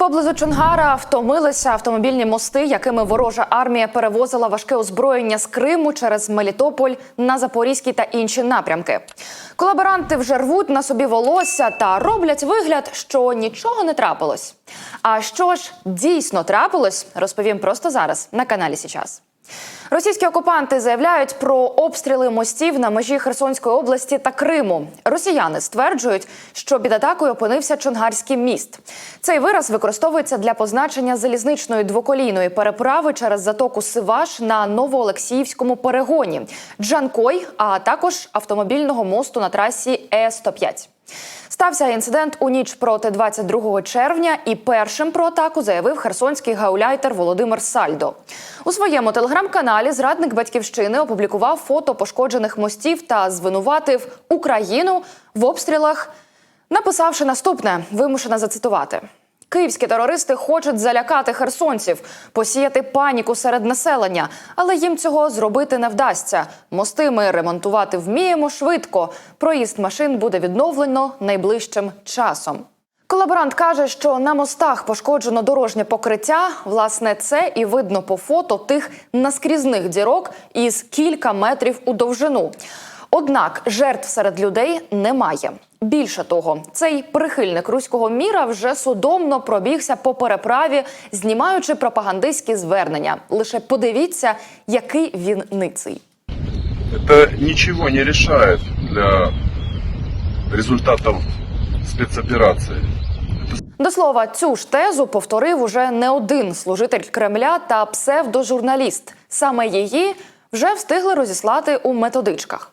Поблизу Чонгара втомилися автомобільні мости, якими ворожа армія перевозила важке озброєння з Криму через Мелітополь на Запорізький та інші напрямки. Колаборанти вже рвуть на собі волосся та роблять вигляд, що нічого не трапилось. А що ж дійсно трапилось, розповім просто зараз на каналі Січас. Російські окупанти заявляють про обстріли мостів на межі Херсонської області та Криму. Росіяни стверджують, що під атакою опинився Чонгарський міст. Цей вираз використовується для позначення залізничної двоколійної переправи через затоку Сиваш на Новоолексіївському перегоні, Джанкой, а також автомобільного мосту на трасі Е 105 Стався інцидент у ніч проти 22 червня, і першим про атаку заявив херсонський гауляйтер Володимир Сальдо. У своєму телеграм-каналі зрадник батьківщини опублікував фото пошкоджених мостів та звинуватив Україну в обстрілах, написавши наступне, вимушена зацитувати. Київські терористи хочуть залякати херсонців, посіяти паніку серед населення, але їм цього зробити не вдасться. Мости ми ремонтувати вміємо швидко. Проїзд машин буде відновлено найближчим часом. Колаборант каже, що на мостах пошкоджено дорожнє покриття. Власне, це і видно по фото тих наскрізних дірок із кілька метрів у довжину. Однак жертв серед людей немає. Більше того, цей прихильник руського міра вже судомно пробігся по переправі, знімаючи пропагандистські звернення. Лише подивіться, який він ниций. Это ничего не решает для результатов спецоперации. До слова, цю ж тезу повторив уже не один служитель Кремля та псевдожурналіст. Саме її вже встигли розіслати у методичках.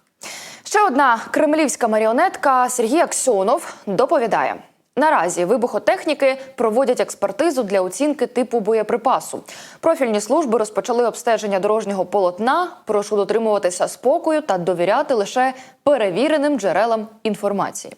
Ще одна кремлівська маріонетка Сергій Аксьонов доповідає. Наразі вибухотехніки проводять експертизу для оцінки типу боєприпасу. Профільні служби розпочали обстеження дорожнього полотна. Прошу дотримуватися спокою та довіряти лише перевіреним джерелам інформації.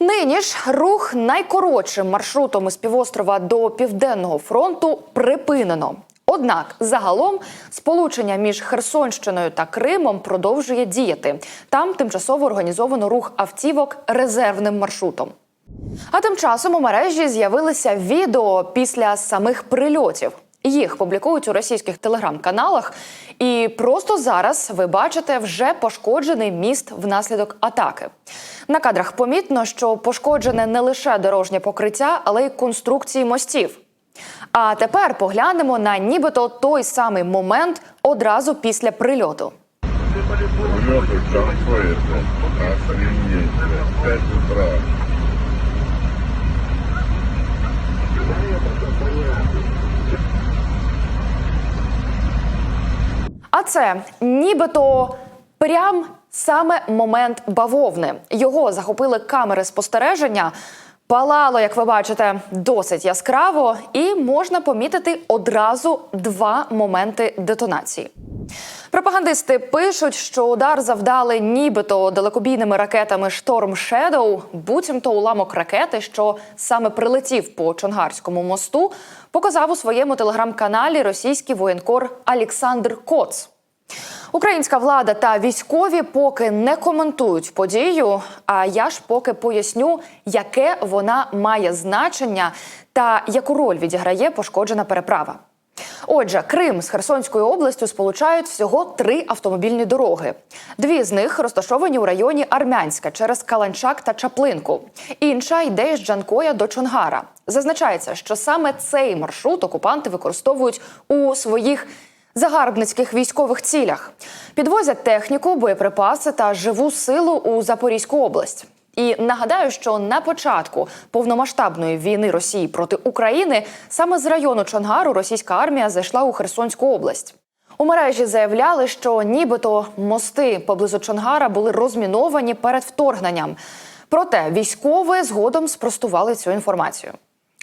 Нині ж рух найкоротшим маршрутом із півострова до південного фронту припинено. Однак загалом сполучення між Херсонщиною та Кримом продовжує діяти. Там тимчасово організовано рух автівок резервним маршрутом. А тим часом у мережі з'явилися відео після самих прильотів. Їх публікують у російських телеграм-каналах, і просто зараз ви бачите вже пошкоджений міст внаслідок атаки. На кадрах помітно, що пошкоджене не лише дорожнє покриття, але й конструкції мостів. А тепер поглянемо на нібито той самий момент одразу після прильоту. Влеты Джанкой, охренеть, блядь, 5 утра. А це нібито прям саме момент бавовни. Його захопили камери спостереження. Палало, як ви бачите, досить яскраво, і можна помітити одразу два моменти детонації. Пропагандисти пишуть, що удар завдали нібито далекобійними ракетами Шторм Shadow, буцімто уламок ракети, що саме прилетів по Чонгарському мосту, показав у своєму телеграм-каналі російський воєнкор Олександр Коц. Українська влада та військові поки не коментують подію. А я ж поки поясню, яке вона має значення та яку роль відіграє пошкоджена переправа. Отже, Крим з Херсонською областю сполучають всього три автомобільні дороги. Дві з них розташовані у районі Армянська через Каланчак та Чаплинку. Інша йде з Джанкоя до Чонгара. Зазначається, що саме цей маршрут окупанти використовують у своїх загарбницьких військових цілях. Підвозять техніку, боєприпаси та живу силу у Запорізьку область. І нагадаю, що на початку повномасштабної війни Росії проти України саме з району Чонгару російська армія зайшла у Херсонську область. У мережі заявляли, що нібито мости поблизу Чонгара були розміновані перед вторгненням. Проте військові згодом спростували цю інформацію.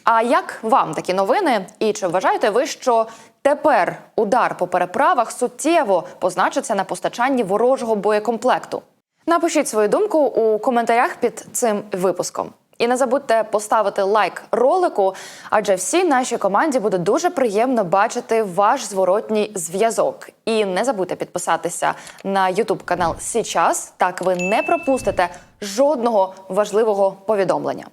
А як вам такі новини? І чи вважаєте ви, що тепер удар по переправах суттєво позначиться на постачанні ворожого боєкомплекту? Напишіть свою думку у коментарях під цим випуском. І не забудьте поставити лайк ролику, адже всій нашій команді буде дуже приємно бачити ваш зворотній зв'язок. І не забудьте підписатися на YouTube канал Січас. Так ви не пропустите жодного важливого повідомлення.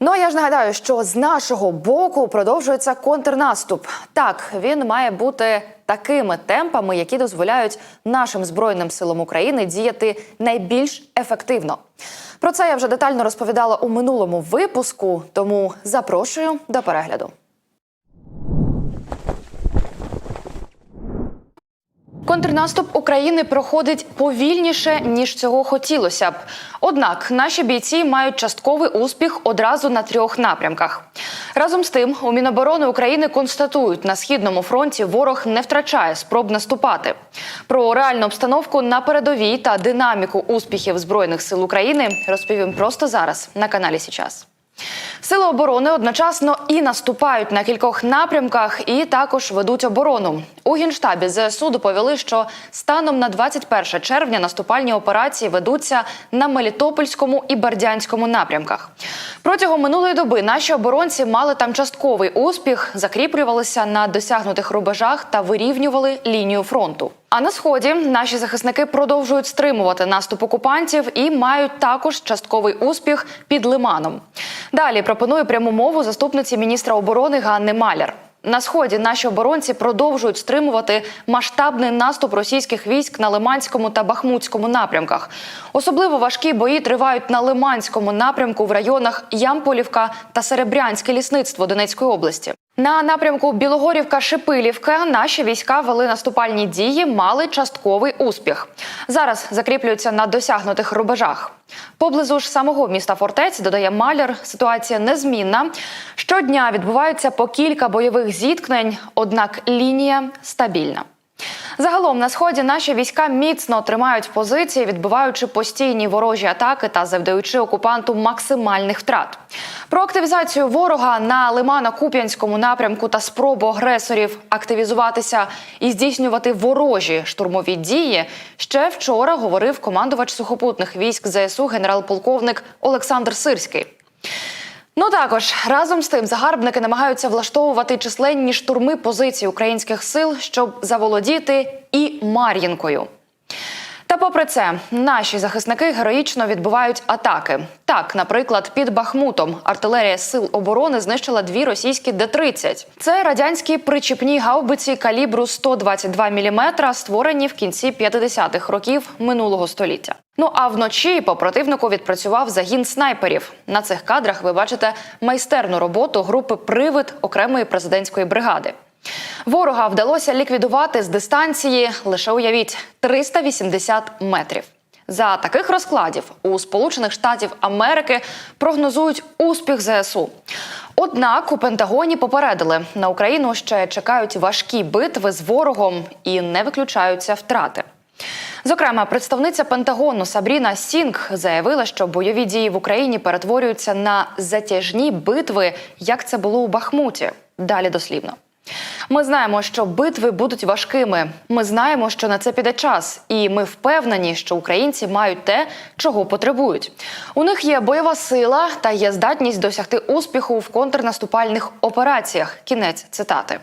Ну а я ж нагадаю, що з нашого боку продовжується контрнаступ. Так, він має бути такими темпами, які дозволяють нашим збройним силам України діяти найбільш ефективно. Про це я вже детально розповідала у минулому випуску, тому запрошую до перегляду. Контрнаступ України проходить повільніше ніж цього хотілося б. Однак наші бійці мають частковий успіх одразу на трьох напрямках. Разом з тим, у Міноборони України констатують, на східному фронті ворог не втрачає спроб наступати. Про реальну обстановку на передовій та динаміку успіхів збройних сил України розповім просто зараз на каналі Січас. Сили оборони одночасно і наступають на кількох напрямках, і також ведуть оборону. У генштабі ЗСУ доповіли, що станом на 21 червня наступальні операції ведуться на Мелітопольському і Бердянському напрямках. Протягом минулої доби наші оборонці мали там частковий успіх, закріплювалися на досягнутих рубежах та вирівнювали лінію фронту. А на сході наші захисники продовжують стримувати наступ окупантів і мають також частковий успіх під Лиманом. Далі пропоную пряму мову заступниці міністра оборони Ганни Маляр. На сході наші оборонці продовжують стримувати масштабний наступ російських військ на Лиманському та Бахмутському напрямках. Особливо важкі бої тривають на Лиманському напрямку в районах Ямполівка та Серебрянське лісництво Донецької області. На напрямку Білогорівка-Шипилівка наші війська вели наступальні дії, мали частковий успіх. Зараз закріплюються на досягнутих рубежах. Поблизу ж самого міста Фортець додає Маляр. Ситуація незмінна. Щодня відбуваються по кілька бойових зіткнень, однак лінія стабільна. Загалом на сході наші війська міцно тримають позиції, відбиваючи постійні ворожі атаки та завдаючи окупанту максимальних втрат. Про активізацію ворога на Лимано-Куп'янському напрямку та спробу агресорів активізуватися і здійснювати ворожі штурмові дії ще вчора говорив командувач сухопутних військ ЗСУ генерал-полковник Олександр Сирський. Ну також разом з тим загарбники намагаються влаштовувати численні штурми позицій українських сил, щоб заволодіти і Мар'їнкою. Та попри це, наші захисники героїчно відбивають атаки. Так, наприклад, під Бахмутом артилерія сил оборони знищила дві російські Д-30. Це радянські причіпні гаубиці калібру 122 мм, створені в кінці 50-х років минулого століття. Ну а вночі по противнику відпрацював загін снайперів. На цих кадрах ви бачите майстерну роботу групи Привид окремої президентської бригади. Ворога вдалося ліквідувати з дистанції лише уявіть 380 метрів. За таких розкладів у Сполучених Штатів Америки прогнозують успіх ЗСУ. Однак у Пентагоні попередили на Україну ще чекають важкі битви з ворогом і не виключаються втрати. Зокрема, представниця Пентагону Сабріна Сінг заявила, що бойові дії в Україні перетворюються на затяжні битви, як це було у Бахмуті. Далі дослівно. Ми знаємо, що битви будуть важкими. Ми знаємо, що на це піде час, і ми впевнені, що українці мають те, чого потребують. У них є бойова сила та є здатність досягти успіху в контрнаступальних операціях. Кінець цитати.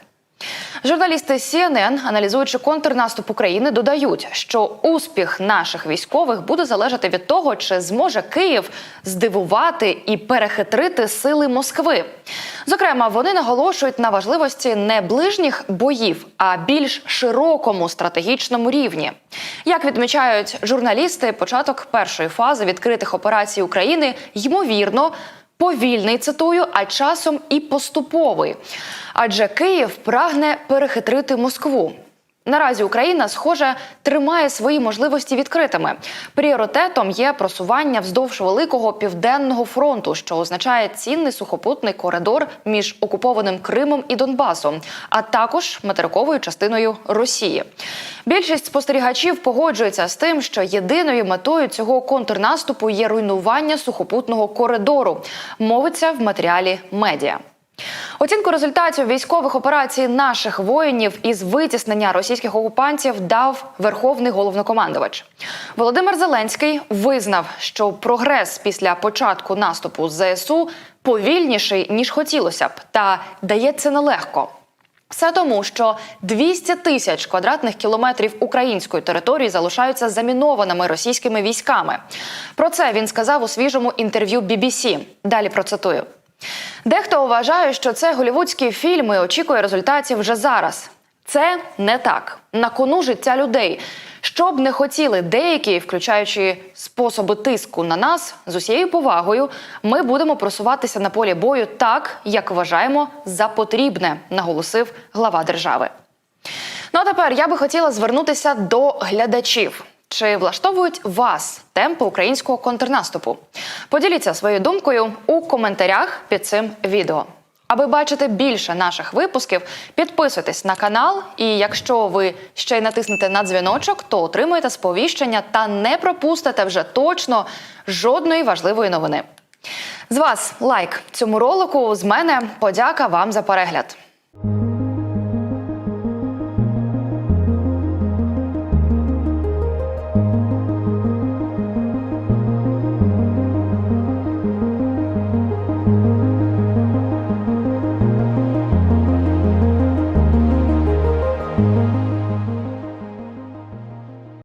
Журналісти CNN, аналізуючи контрнаступ України, додають, що успіх наших військових буде залежати від того, чи зможе Київ здивувати і перехитрити сили Москви. Зокрема, вони наголошують на важливості не ближніх боїв, а більш широкому стратегічному рівні. Як відмічають журналісти, початок першої фази відкритих операцій України ймовірно повільний цитую, а часом і поступовий. Адже Київ прагне перехитрити Москву. Наразі Україна, схоже, тримає свої можливості відкритими. Пріоритетом є просування вздовж великого південного фронту, що означає цінний сухопутний коридор між окупованим Кримом і Донбасом, а також материковою частиною Росії. Більшість спостерігачів погоджується з тим, що єдиною метою цього контрнаступу є руйнування сухопутного коридору. Мовиться в матеріалі медіа. Оцінку результатів військових операцій наших воїнів із витіснення російських окупантів дав верховний головнокомандувач. Володимир Зеленський визнав, що прогрес після початку наступу ЗСУ повільніший ніж хотілося б, та дається нелегко. Все тому, що 200 тисяч квадратних кілометрів української території залишаються замінованими російськими військами. Про це він сказав у свіжому інтерв'ю BBC. Далі процитую. Дехто вважає, що це голівудські фільми очікує результатів вже зараз. Це не так. На кону життя людей. Що б не хотіли деякі, включаючи способи тиску на нас, з усією повагою, ми будемо просуватися на полі бою так, як вважаємо за потрібне, наголосив глава держави. Ну а тепер я би хотіла звернутися до глядачів. Чи влаштовують вас темпи українського контрнаступу? Поділіться своєю думкою у коментарях під цим відео. Аби бачити більше наших випусків, підписуйтесь на канал. І якщо ви ще й натиснете на дзвіночок, то отримуєте сповіщення та не пропустите вже точно жодної важливої новини. З вас лайк цьому ролику. З мене подяка вам за перегляд.